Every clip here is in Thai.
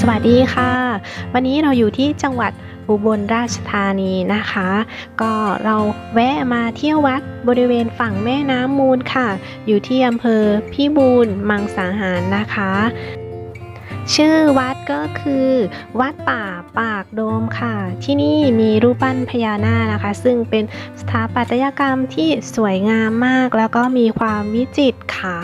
สวัสดีค่ะ วันนี้เราอยู่ที่จังหวัดอุบลราชธานีนะคะ ก็เราแวะมาเที่ยววัดบริเวณฝั่งแม่น้ำมูลค่ะ อยู่ที่อำเภอพิบูลมังสาหารนะคะ ชื่อวัดก็คือวัดป่าปากโดมค่ะ ที่นี่มีรูปปั้นพญานาคนะคะ ซึ่งเป็นสถาปัตยกรรมที่สวยงามมาก แล้วก็มีความวิจิตรค่ะ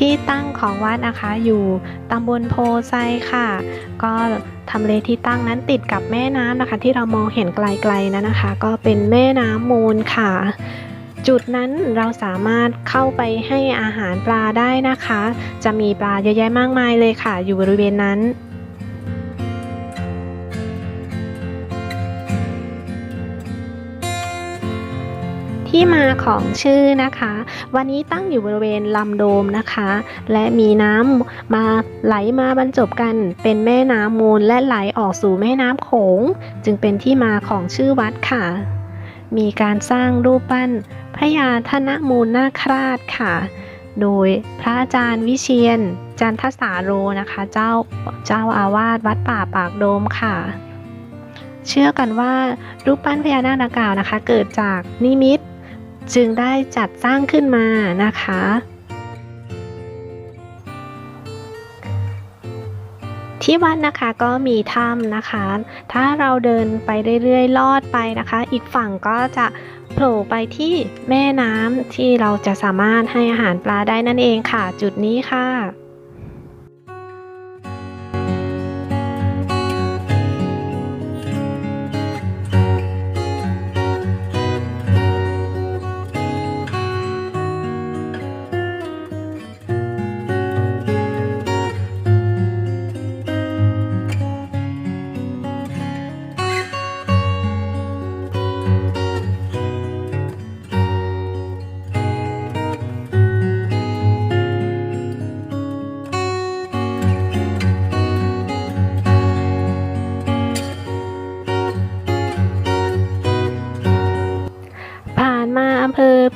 ที่ตั้งของวัดนะคะอยู่ตำบลโพไซค่ะ ก็ทำเลที่ตั้งนั้นติดกับแม่น้ำนะคะ ที่เรามองเห็นไกลๆนั้นนะคะ ก็เป็นแม่น้ำมูลค่ะ จุดนั้นเราสามารถเข้าไปให้อาหารปลาได้นะคะ จะมีปลาเยอะแยะมากมายเลยค่ะ อยู่บริเวณนั้น ที่มาของชื่อนะคะ วันนี้ตั้งอยู่บริเวณลำโดมนะคะ และมีน้ำมาไหลมาบรรจบกันเป็นแม่น้ำมูลและไหลออกสู่แม่น้ำโขง จึงเป็นที่มาของชื่อวัดค่ะ มีการสร้างรูปปั้นพระยาธนมูลนาคราชค่ะ โดยพระอาจารย์วิเชียน จันทสาโรนะคะ เจ้าเจ้าอาวาสวัดป่าปากโดมค่ะเชื่อกันว่ารูปปั้นพญานาคดังกล่าวนะคะ เกิดจากนิมิต จึงได้จัดสร้างขึ้นมานะคะ ที่วัดนะคะก็มีถ้ำนะคะ ถ้าเราเดินไปเรื่อยๆลอดไปนะคะ อีกฝั่งก็จะโผล่ไปที่แม่น้ำที่เราจะสามารถให้อาหารปลาได้นั่นเองค่ะ จุดนี้ค่ะ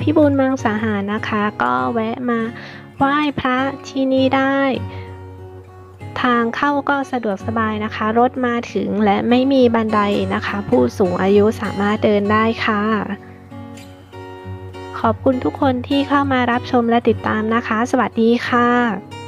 พิบูลมังสาหารนะคะ ก็แวะมาไหว้พระที่นี่ได้ ทางเข้าก็สะดวกสบายนะคะ รถมาถึงและไม่มีบันไดนะคะ ผู้สูงอายุสามารถเดินได้ค่ะ ขอบคุณทุกคนที่เข้ามารับชมและติดตามนะคะ สวัสดีค่ะ